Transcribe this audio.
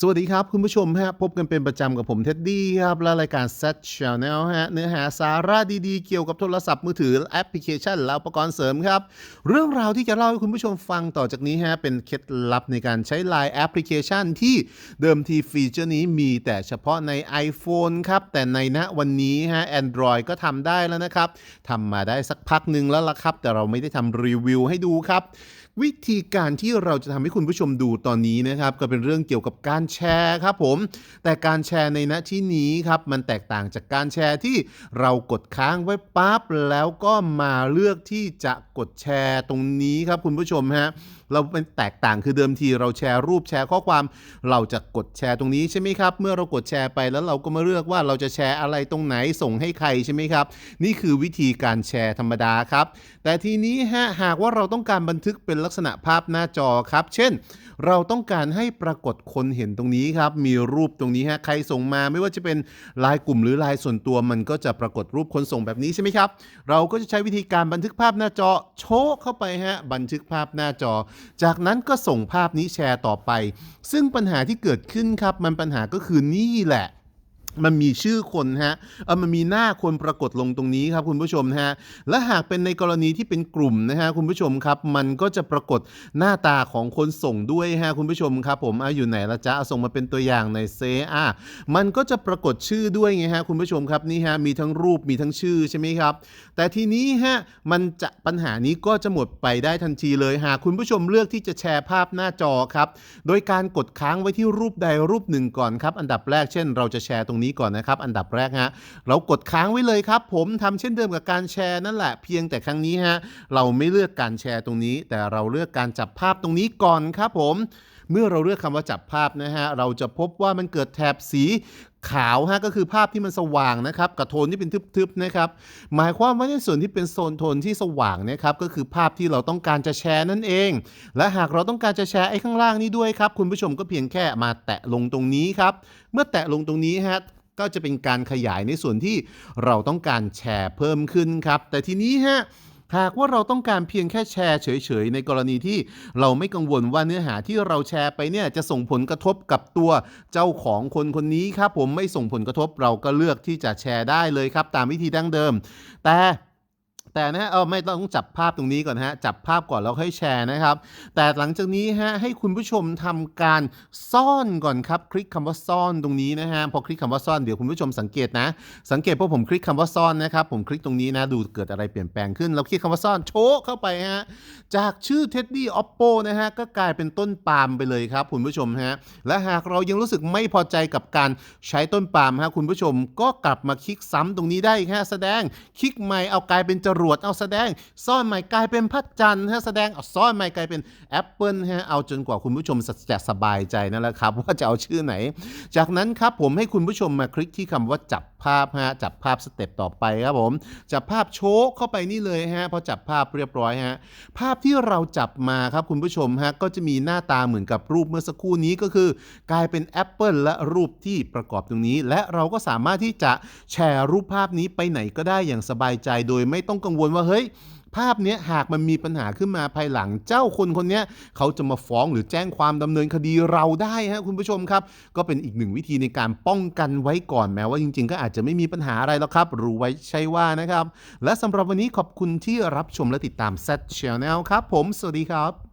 สวัสดีครับ คุณผู้ชมฮะพบกันเป็นประจำกับผมเท็ดดี้ครับ และรายการ Set Channel ฮะเนื้อหาสาระดีๆ เกี่ยวกับโทรศัพท์มือถือแอปพลิเคชันและอุปกรณ์เสริมครับ เรื่องราวที่จะเล่าให้คุณผู้ชมฟังต่อจากนี้ฮะเป็นเคล็ดลับในการใช้ Line แอปพลิเคชันที่เดิมทีฟีเจอร์นี้มีแต่เฉพาะใน iPhone ครับ แต่ในณวันนี้ฮะ Android ก็ทำได้แล้วนะครับทำมาได้สักพักหนึ่งแล้วล่ะครับ แต่เราไม่ได้ทำรีวิวให้ดูครับวิธีการที่เราจะทำให้คุณผู้ชมดูตอนนี้นะครับก็เป็นเรื่องเกี่ยวกับการแชร์ครับผม แต่การแชร์ในณที่นี้ครับมันแตกต่างจากการแชร์ที่เรากดค้างไว้ปั๊บแล้วก็มาเลือกที่จะกดแชร์ตรงนี้ครับคุณผู้ชมฮะเราเป็นแตกต่างคือเดิมทีเราแชร์รูปแชร์ข้อความ เราจะกดแชร์ตรงนี้ใช่ไหมครับ เมื่อเรากดแชร์ไปแล้วเราก็มาเลือกว่าเราจะแชร์อะไรตรงไหนส่งให้ใครใช่ไหมครับ นี่คือวิธีการแชร์ธรรมดาครับ แต่ทีนี้ฮะหากว่าเราต้องการบันทึกเป็นลักษณะภาพหน้าจอครับ เช่น เราต้องการให้ปรากฏคนเห็นตรงนี้ครับ มีรูปตรงนี้ฮะใครส่งมาไม่ว่าจะเป็นไลายกลุ่มหรือไลายส่วนตัวมันก็จะปรากฏรูปคนส่งแบบนี้ใช่ไหมครับ เราก็จะใช้วิธีการบันทึกภาพหน้าจอโชว์เข้าไปฮะบันทึกภาพหน้าจอจากนั้นก็ส่งภาพนี้แชร์ต่อไป ซึ่งปัญหาที่เกิดขึ้นครับมันปัญหาก็คือนี่แหละ มันมีชื่อคนฮะเออมันมีหน้าคนปรากฏลงตรงนี้ครับคุณผู้ชมฮะ และหากเป็นในกรณีที่เป็นกลุ่มนะฮะคุณผู้ชมครับ มันก็จะปรากฏหน้าตาของคนส่งด้วยฮะคุณผู้ชมครับผมอะอยู่ไหนละจ๊ะเอาส่งมาเป็นตัวอย่างในเซอะมันก็จะปรากฏชื่อด้วยไงฮะคุณผู้ชมครับนี่ฮะมีทั้งรูปมีทั้งชื่อใช่ไหมครับ แต่ทีนี้ฮะมันจะปัญหานี้ก็จะหมดไปได้ทันทีเลยหากคุณผู้ชมเลือกที่จะแชร์ภาพหน้าจอครับ โดยการกดค้างไว้ที่รูปใดรูปหนึ่งก่อนครับ อันดับแรกเช่น เราจะแชร์ตรงนี้ก่อนนะครับ อันดับแรกฮะเรากดค้างไว้เลยครับ ผมทำเช่นเดิมกับการแชร์นั่นแหละเพียงแต่ครั้งนี้ฮะเราไม่เลือกการแชร์ตรงนี้ แต่เราเลือกการจับภาพตรงนี้ก่อนครับผมเมื่อเราเลือกคำว่าจับภาพนะฮะ เราจะพบว่ามันเกิดแถบสีขาวฮะก็คือภาพที่มันสว่างนะครับกับโทนที่เป็นทึบๆนะครับหมายความว่าในส่วนที่เป็นโซนโทนที่สว่างนะครับก็คือภาพที่เราต้องการจะแชร์นั่นเอง และหากเราต้องการจะแชร์ไอ้ข้างล่างนี้ด้วยครับคุณผู้ชมก็เพียงแค่มาแตะลงตรงนี้ครับเมื่อแตะลงตรงนี้ฮะ ก็จะเป็นการขยายในส่วนที่เราต้องการแชร์เพิ่มขึ้นครับ แต่ทีนี้ฮะหากว่าเราต้องการเพียงแค่แชร์เฉยๆ ในกรณีที่เราไม่กังวลว่าเนื้อหาที่เราแชร์ไปเนี่ยจะส่งผลกระทบกับตัวเจ้าของคนคนนี้ครับผมไม่ส่งผลกระทบเราก็เลือกที่จะแชร์ได้เลยครับ ตามวิธีดั้งเดิม แต่ แต่นะฮะเออไม่ต้องจับภาพตรงนี้ก่อนฮะจับภาพก่อนแล้วค่อยแชร์นะครับ แต่หลังจากนี้ฮะให้คุณผู้ชมทำการซ่อนก่อนครับ คลิกคำว่าซ่อนตรงนี้นะฮะพอคลิกคำว่าซ่อนเดี๋ยวคุณผู้ชมสังเกตนะ สังเกตพอผมคลิกคำว่าซ่อนนะครับผมคลิกตรงนี้นะดูเกิดอะไรเปลี่ยนแปลงขึ้นเราคลิกคำว่าซ่อนโชว์เข้าไปฮะจากชื่อ Teddy Oppo นะฮะก็กลายเป็นต้นปาล์มไปเลยครับคุณผู้ชมฮะและหากเรายังรู้สึกไม่พอใจกับการใช้ต้นปาล์มฮะคุณผู้ชมก็กลับมาคลิกซ้ำตรงนี้ได้ฮะแสดงคลิกใหม่เอากลายเป็นจรวจเอาแสดงซ่อนใหม่กลายเป็นพระจันทร์ฮะแสดงเอาซ่อนใหม่กลายเป็นแอปเปิลฮะเอาจนกว่าคุณผู้ชมจะสบายใจนั่นแหละครับ ว่าจะเอาชื่อไหน จากนั้นครับผมให้คุณผู้ชมมาคลิกที่คำว่าจับภาพฮะจับภาพสเต็ปต่อไปครับผม จับภาพโชกเข้าไปนี่เลยฮะพอจับภาพเรียบร้อยฮะภาพที่เราจับมาครับคุณผู้ชมฮะก็จะมีหน้าตาเหมือนกับรูปเมื่อสักครู่นี้ก็คือ กลายเป็นแอปเปิลและรูปที่ประกอบตรงนี้ และเราก็สามารถที่จะแชร์รูปภาพนี้ไปไหนก็ได้อย่างสบายใจโดยไม่ต้องกังวลว่าเฮ้ย ภาพนี้หากมันมีปัญหาขึ้นมาภายหลังเจ้าคนคนนี้เขาจะมาฟ้องหรือแจ้งความดำเนินคดีเราได้ฮะคุณผู้ชมครับ ก็เป็นอีกหนึ่งวิธีในการป้องกันไว้ก่อนแม้ว่าจริง ๆ ก็อาจจะไม่มีปัญหาอะไรแล้วครับรู้ไว้ใช่ว่านะครับ และสำหรับวันนี้ขอบคุณที่รับชมและติดตาม Z Channel ครับ ผมสวัสดีครับ